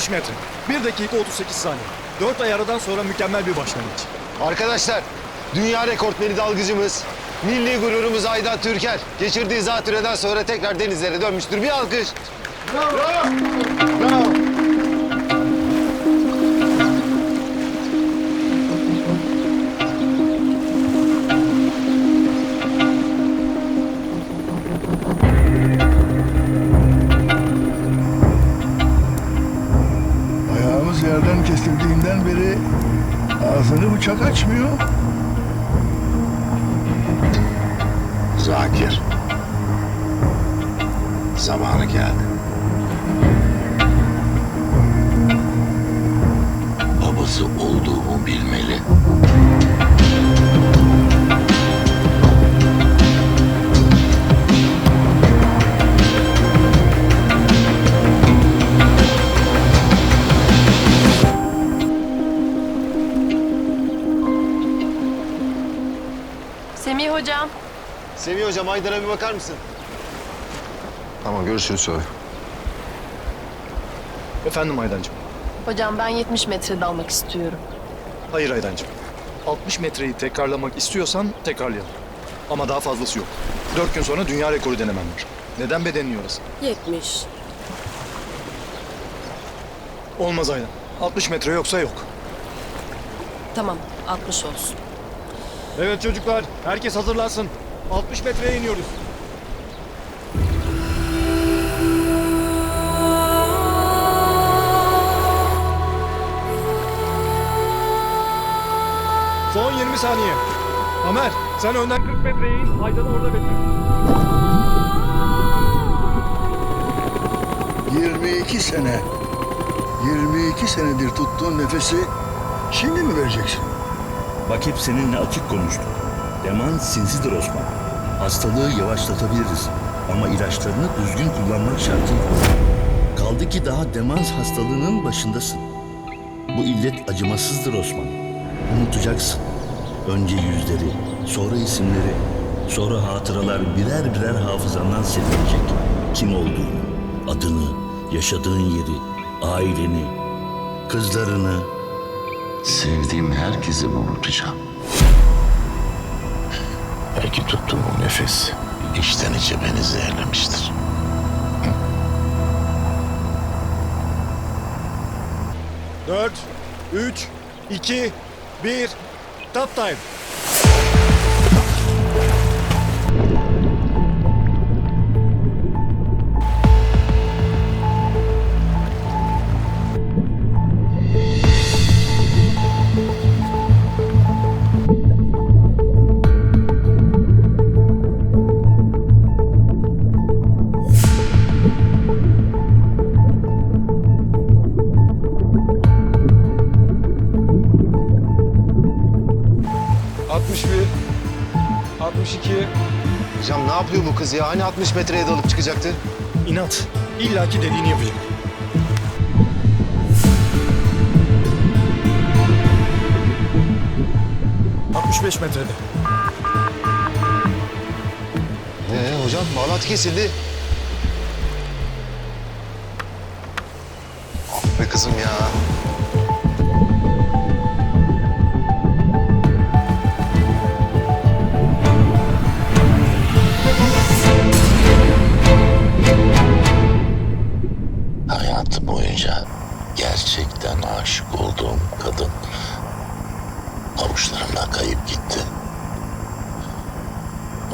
60 metre. 1 dakika 38 saniye. 4 ay aradan sonra mükemmel bir başlangıç. Arkadaşlar, dünya rekortmeni dalgıcımız, milli gururumuz Aydan Türker geçirdiği zatürreden sonra tekrar denizlere dönmüştür. Bir alkış. Ayağımız beri ağzını bıçak açmıyor. Zakir. Zamanı geldi. Babası olduğumu bilmeli. Hocam. Semih Hocam Aydan'a bir bakar mısın? Tamam görüşürüz sonra. Efendim Aydancığım. Hocam ben 70 metre dalmak istiyorum. Hayır Aydancığım. 60 metreyi tekrarlamak istiyorsan tekrarlayalım. Ama daha fazlası yok. 4 gün sonra dünya rekoru denemem var. Neden bedenini yorasın? 70. Olmaz Aydan. 60 metre yoksa yok. Tamam 60 olsun. Evet çocuklar, herkes hazırlansın. 60 metreye iniyoruz. Son 20 saniye. Ömer, sen önden 40 metreye in, Aydan'ı orada bekle. 22 sene, 22 senedir tuttuğun nefesi şimdi mi vereceksin? Bak hep seninle açık konuştuk. Demans sinsidir Osman. Hastalığı yavaşlatabiliriz. Ama ilaçlarını düzgün kullanmak şartıyla. Kaldı ki daha demans hastalığının başındasın. Bu illet acımasızdır Osman. Unutacaksın. Önce yüzleri, sonra isimleri, sonra hatıralar birer birer hafızandan silinecek. Kim olduğunu, adını, yaşadığın yeri, aileni, kızlarını, Sevdiğim herkesi unutacağım. Belki tuttuğum o nefes içten içe beni zehirlemiştir. Dört, üç, iki, bir. Top time. Altmış bir, altmış iki. Hocam ne yapıyor bu kız ya? Hani 60 metreye dalıp çıkacaktı? İnat. İllaki dediğini yapacak. Altmış beş metrede. Ee hocam bağlantı kesildi. be kızım ya. Hayatım boyunca gerçekten aşık olduğum kadın avuçlarımdan kayıp gitti.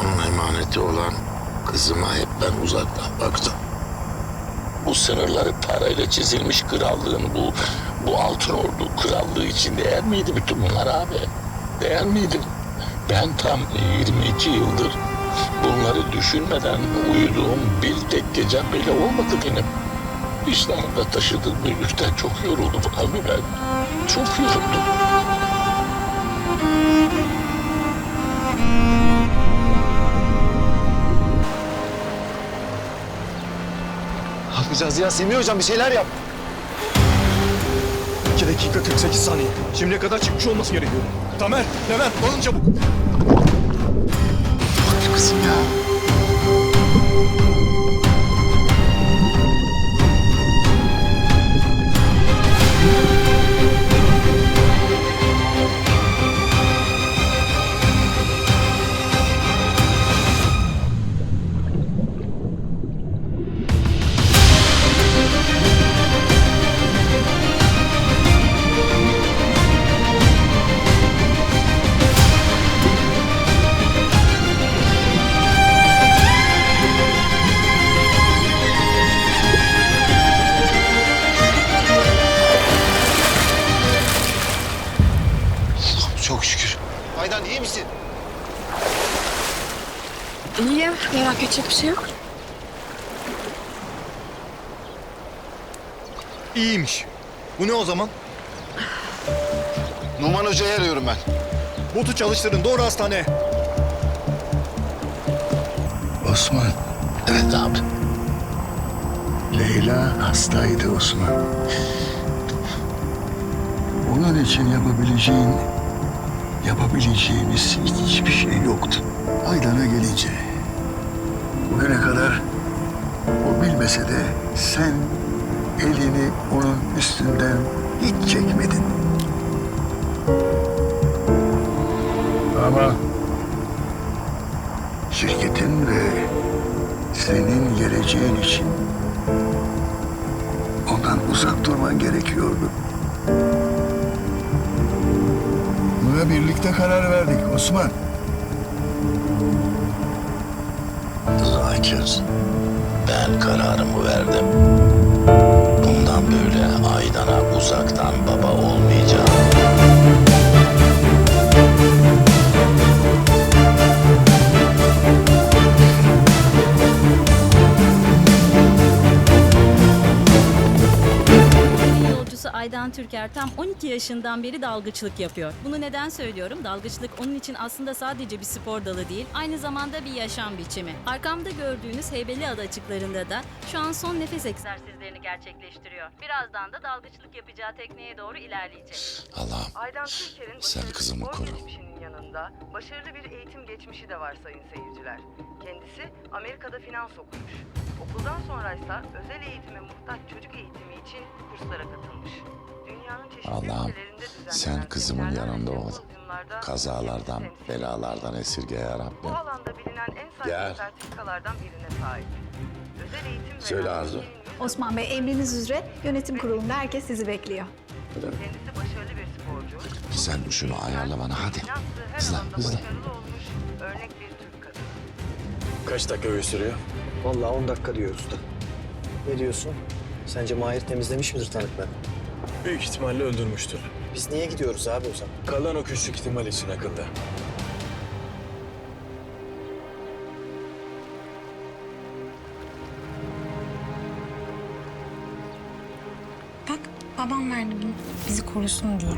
Onun emaneti olan kızıma hep ben uzaktan baktım. Bu sınırları parayla çizilmiş krallığın bu bu altın ordu krallığı için değer miydi bütün bunlar abi? Değer miydi? Ben tam 22 yıldır bunları düşünmeden uyuduğum bir tek gecem bile olmadı benim. Vicdanımda taşıdığım bu yükten çok yoruldum abi ben. Çok yoruldum. Ne yapacağız ya Semih hocam bir şeyler yap. 2 dakika 48 saniye. Şimdiye kadar çıkmış olması gerekiyor. Tamer, Levent, alın çabuk. Bak kızım ya. Edecek bir şey yok. İyiymiş. Bu ne o zaman? Numan Hoca'yı arıyorum ben. Botu çalıştırın, doğru hastaneye. Osman, Evet abi. Leyla hastaydı Osman. Onun için yapabileceğin, yapabileceğimiz hiçbir şey yoktu. Aydan'a gelince, bugüne kadar o bilmese de sen elini onun üstünden hiç çekmedin. Ama şirketin ve senin geleceğin için ondan uzak durman gerekiyordu. Buna birlikte karar verdik Osman. Zakir, ben kararımı verdim. Bundan böyle Aydan'a uzaktan baba olmayacağım. Türker tam 12 yaşından beri dalgıçlık yapıyor. Bunu neden söylüyorum? Dalgıçlık onun için aslında sadece bir spor dalı değil, aynı zamanda bir yaşam biçimi. Arkamda gördüğünüz Heybeliada açıklarında da şu an son nefes egzersizlerini gerçekleştiriyor. Birazdan da dalgıçlık yapacağı tekneye doğru ilerleyecek. Allah'ım Aydan Türker'in sen başarılı kızımı spor koru. geçmişinin yanında başarılı bir eğitim geçmişi de var sayın seyirciler. Kendisi Amerika'da finans okumuş. Okuldan sonraysa özel eğitime muhtaç çocuk eğitimi için kurslara katılmış. Dünyanın çeşitli Allah'ım, sen kızımın yanında ol. Kazalardan, belalardan esirge ya Bu Rabbim. alanda bilinen en saygın sertifikalardan birine sahip. Özel eğitim Söyle Arzu. Osman Bey emriniz üzere yönetim kurulunda herkes sizi bekliyor. Kendisi başarılı bir sporcu. Sen şunu ayarla bana hadi. Hızla, hızla. Kaç dakika sürüyor? Vallahi 10 dakika diyor usta. Ne diyorsun? Sence Mahir temizlemiş midir tanıkları? Büyük ihtimalle öldürmüştür. Biz niye gidiyoruz abi o zaman? Kalan o küçük ihtimal için akılda. Bak babam verdi bunu bizi korusun diye.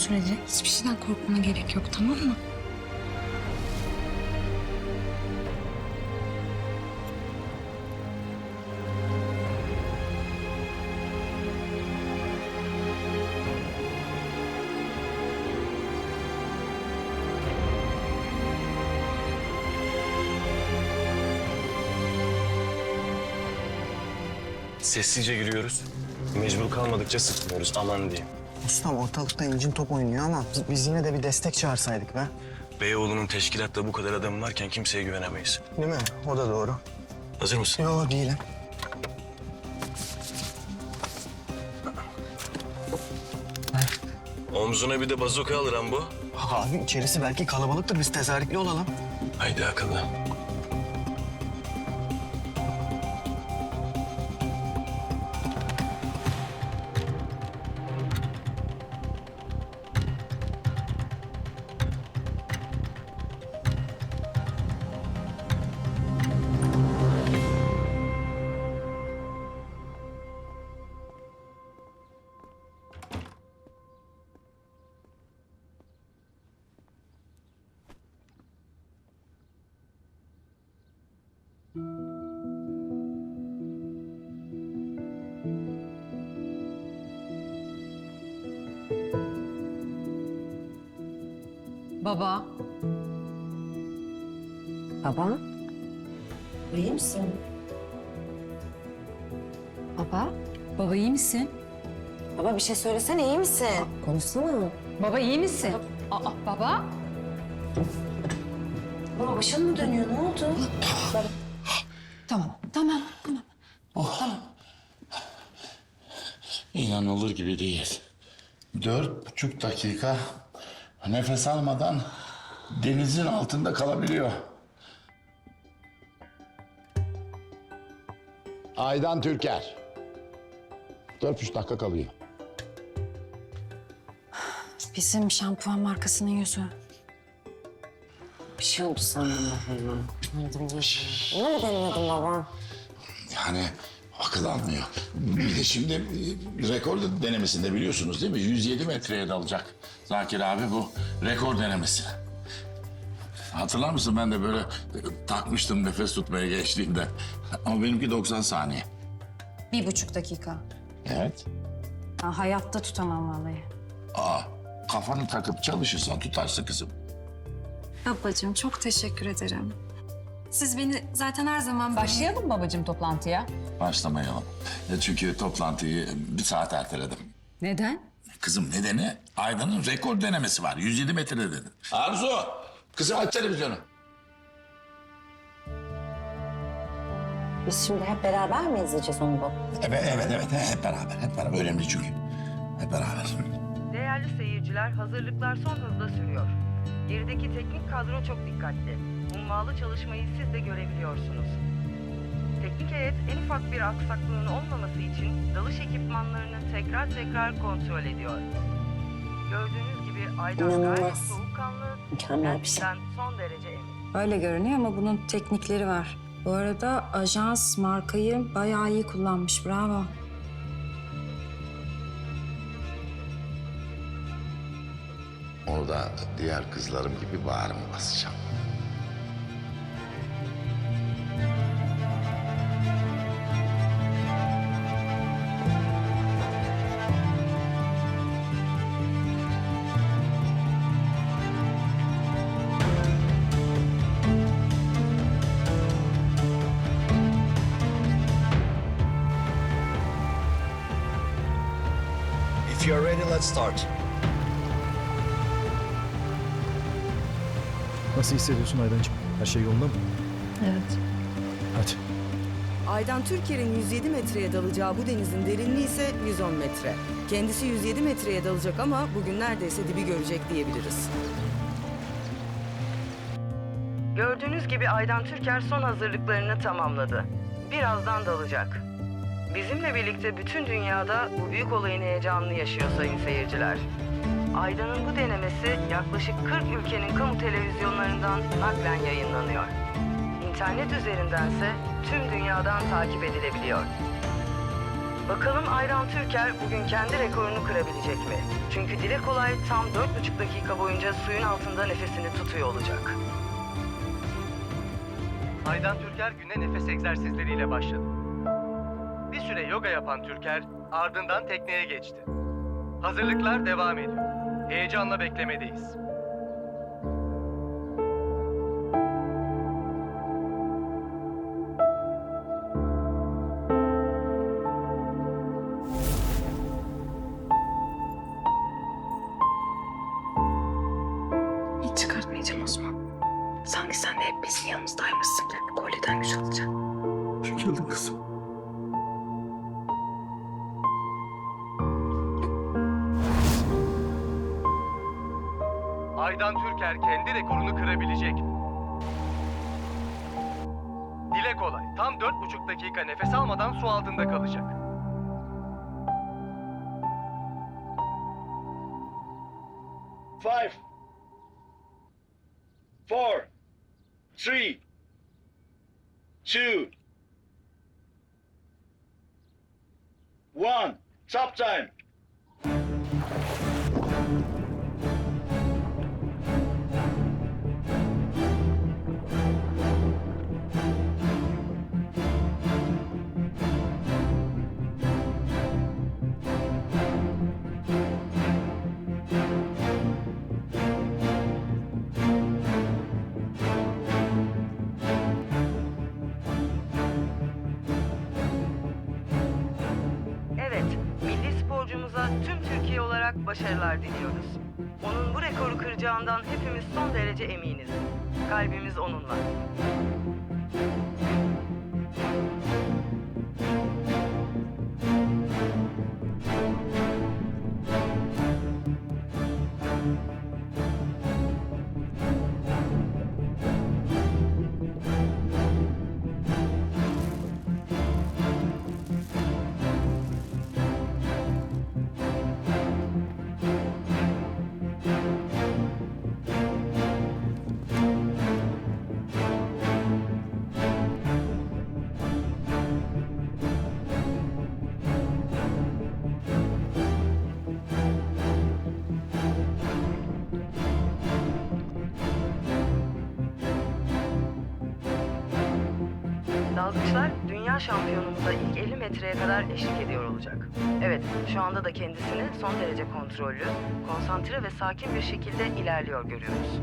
sürece hiçbir şeyden korkmana gerek yok tamam mı? Sessizce giriyoruz. Mecbur kalmadıkça sıkmıyoruz aman diye. Ustam ortalıkta incin top oynuyor ama biz, yine de bir destek çağırsaydık be. Beyoğlu'nun teşkilatta bu kadar adam varken kimseye güvenemeyiz. Değil mi? O da doğru. Hazır mısın? Yo değilim. Omzuna bir de bazoka al Rambo. Abi içerisi belki kalabalıktır. Biz tezahürlü olalım. Haydi akıllı. Baba. Baba. İyi misin? Baba. Baba iyi misin? Baba bir şey söylesene iyi misin? Konuşsana. Baba iyi misin? Aa, baba. Baba başın mı dönüyor ne oldu? Tamam, tamam, tamam. İnanılır gibi değil. Dört buçuk dakika nefes almadan denizin altında kalabiliyor. Aydan Türker. Dört buçuk dakika kalıyor. Bizim şampuan markasının yüzü. Bir şey oldu sandım ben. Yardım Ne mi denemedin baba? Yani akıl almıyor. Bir de şimdi e, rekor denemesinde biliyorsunuz değil mi? 107 metreye dalacak. Zakir abi bu rekor denemesi. Hatırlar mısın ben de böyle e, takmıştım nefes tutmaya geçtiğimde. Ama benimki 90 saniye. Bir buçuk dakika. Evet. Ha, hayatta tutamam vallahi. Aa, kafanı takıp çalışırsan tutarsın kızım. Babacığım çok teşekkür ederim. Siz beni zaten her zaman... Başlayalım babacığım toplantıya. Başlamayalım. E, Çünkü toplantıyı bir saat erteledim. Neden? Kızım nedeni Aydan'ın rekor denemesi var. 107 metre dedi. Arzu, kızım aç televizyonu. Biz şimdi hep beraber mi izleyeceğiz onu baba? Evet, evet, evet. Hep beraber, hep beraber. Önemli çünkü. Hep beraber. Değerli seyirciler, hazırlıklar son hızla sürüyor. Gerideki teknik kadro çok dikkatli. Hummalı çalışmayı siz de görebiliyorsunuz. Teknik heyet en ufak bir aksaklığın olmaması için dalış ekipmanlarını tekrar tekrar kontrol ediyor. Gördüğünüz gibi Aydan gayet İnanılmaz. soğukkanlı, Mükemmel bir şey. kendinden son derece emin. Öyle görünüyor ama bunun teknikleri var. Bu arada ajans markayı bayağı iyi kullanmış. Bravo. Onu da diğer kızlarım gibi bağrıma basacağım. Start. Nasıl hissediyorsun Aydancığım? Her şey yolunda mı? Evet. Hadi. Aydan Türker'in 107 metreye dalacağı bu denizin derinliği ise 110 metre. Kendisi 107 metreye dalacak ama bugün neredeyse dibi görecek diyebiliriz. Gördüğünüz gibi Aydan Türker son hazırlıklarını tamamladı. Birazdan dalacak. Bizimle birlikte bütün dünyada bu büyük olayın heyecanını yaşıyor sayın seyirciler. Aydan'ın bu denemesi yaklaşık 40 ülkenin kamu televizyonlarından naklen yayınlanıyor. İnternet üzerindense tüm dünyadan takip edilebiliyor. Bakalım Aydan Türker bugün kendi rekorunu kırabilecek mi? Çünkü dile kolay tam 4,5 dakika boyunca suyun altında nefesini tutuyor olacak. Aydan Türker güne nefes egzersizleriyle başladı. Bir süre yoga yapan Türker ardından tekneye geçti. Hazırlıklar devam ediyor. Heyecanla beklemedeyiz. Kolay. Tam 4,5 dakika nefes almadan su altında kalacak. Five, four, three, two, one. Stop time. Başarılar diliyoruz. Onun bu rekoru kıracağından hepimiz son derece eminiz. Kalbimiz onunla. Şampiyonumuza ilk 50 metreye kadar eşlik ediyor olacak. Evet, şu anda da kendisini son derece kontrollü, konsantre ve sakin bir şekilde ilerliyor görüyoruz.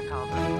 Saniyeler kaldı.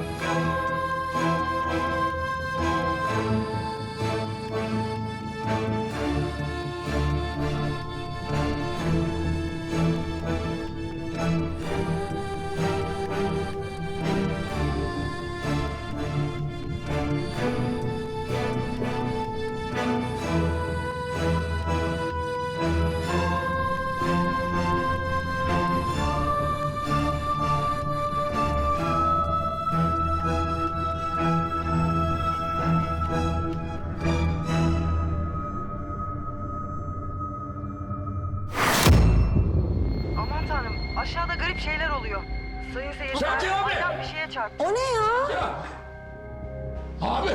O ne ya? Abi!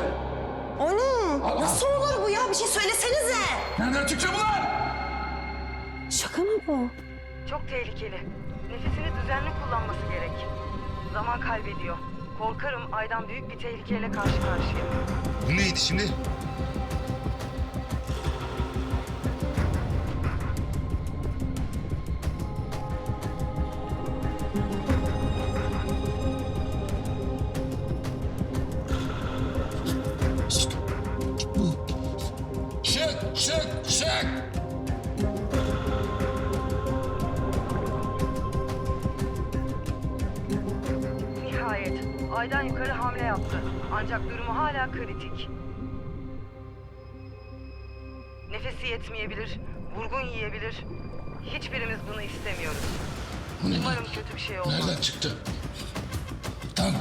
O ne? Nasıl olur bu ya? Bir şey söylesenize. Nereden çıktı bunlar? Şaka mı bu? Çok tehlikeli. Nefesini düzenli kullanması gerek. Zaman kaybediyor. Korkarım Aydan büyük bir tehlikeyle karşı karşıya. Bu neydi şimdi? Kritik. Nefesi yetmeyebilir, vurgun yiyebilir. Hiçbirimiz bunu istemiyoruz. Bu ne? Umarım kötü bir şey olmaz. Nereden çıktı? Tam